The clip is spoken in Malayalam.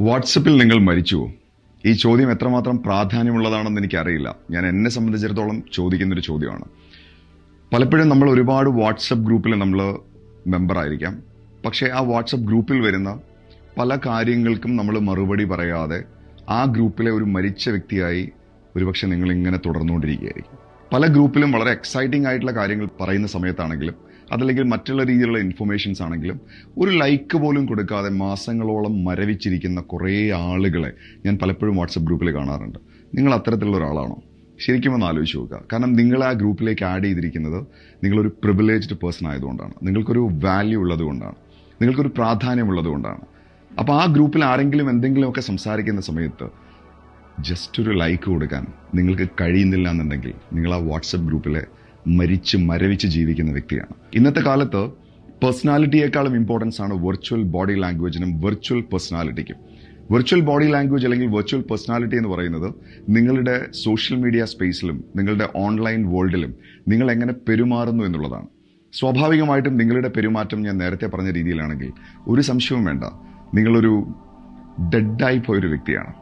വാട്സപ്പിൽ നിങ്ങൾ മരിച്ചുവോ ഈ ചോദ്യം എത്രമാത്രം പ്രാധാന്യമുള്ളതാണെന്ന് എനിക്കറിയില്ല. ഞാൻ എന്നെ സംബന്ധിച്ചിടത്തോളം ചോദിക്കുന്നൊരു ചോദ്യമാണ്. പലപ്പോഴും നമ്മൾ ഒരുപാട് വാട്സപ്പ് ഗ്രൂപ്പിൽ നമ്മൾ മെമ്പർ ആയിരിക്കാം പക്ഷേ ആ വാട്സപ്പ് ഗ്രൂപ്പിൽ വരുന്ന പല കാര്യങ്ങൾക്കും നമ്മൾ മറുപടി പറയാതെ ആ ഗ്രൂപ്പിലെ ഒരു മരിച്ച വ്യക്തിയായി ഒരുപക്ഷെ നിങ്ങൾ ഇങ്ങനെ തുടർന്നുകൊണ്ടിരിക്കുകയായിരിക്കും. പല ഗ്രൂപ്പിലും വളരെ എക്സൈറ്റിംഗ് ആയിട്ടുള്ള കാര്യങ്ങൾ പറയുന്ന സമയത്താണെങ്കിലും അതല്ലെങ്കിൽ മറ്റുള്ള രീതിയിലുള്ള ഇൻഫർമേഷൻസ് ആണെങ്കിലും ഒരു ലൈക്ക് പോലും കൊടുക്കാതെ മാസങ്ങളോളം മരവിച്ചിരിക്കുന്ന കുറേ ആളുകളെ ഞാൻ പലപ്പോഴും വാട്സപ്പ് ഗ്രൂപ്പിൽ കാണാറുണ്ട്. നിങ്ങൾ അത്തരത്തിലുള്ള ഒരാളാണോ? ശരിക്കും ഒന്ന് ആലോചിച്ച് നോക്കുക. കാരണം നിങ്ങൾ ആ ഗ്രൂപ്പിലേക്ക് ആഡ് ചെയ്തിരിക്കുന്നത് നിങ്ങളൊരു പ്രിവിലേജ്ഡ് പേഴ്സൺ ആയതുകൊണ്ടാണ്. നിങ്ങൾക്കൊരു വാല്യൂ ഉള്ളത് കൊണ്ടാണ്. നിങ്ങൾക്കൊരു പ്രാധാന്യമുള്ളത് കൊണ്ടാണ്. അപ്പോൾ ആ ഗ്രൂപ്പിൽ ആരെങ്കിലും എന്തെങ്കിലുമൊക്കെ സംസാരിക്കുന്ന സമയത്ത് ജസ്റ്റ് ഒരു ലൈക്ക് കൊടുക്കാൻ നിങ്ങൾക്ക് കഴിയുന്നില്ല എന്നുണ്ടെങ്കിൽ നിങ്ങൾ ആ വാട്സപ്പ് ഗ്രൂപ്പിലെ മരിച്ച് മരവിച്ച് ജീവിക്കുന്ന വ്യക്തിയാണ്. ഇന്നത്തെ കാലത്ത് പേഴ്സണാലിറ്റിയേക്കാളും ഇമ്പോർട്ടൻസ് ആണ് വെർച്വൽ ബോഡി ലാംഗ്വേജിനും വെർച്വൽ പേഴ്സണാലിറ്റിക്കും വെർച്വൽ ബോഡി ലാംഗ്വേജ് അല്ലെങ്കിൽ വെർച്വൽ പേഴ്സണാലിറ്റി എന്ന് പറയുന്നത് നിങ്ങളുടെ സോഷ്യൽ മീഡിയ സ്പേസിലും നിങ്ങളുടെ ഓൺലൈൻ വേൾഡിലും നിങ്ങൾ എങ്ങനെ പെരുമാറുന്നു എന്നുള്ളതാണ്. സ്വാഭാവികമായിട്ടും നിങ്ങളുടെ പെരുമാറ്റം ഞാൻ നേരത്തെ പറഞ്ഞ രീതിയിലാണെങ്കിൽ ഒരു സംശയവും വേണ്ട. നിങ്ങളൊരു ഡെഡായി പോയൊരു വ്യക്തിയാണ്.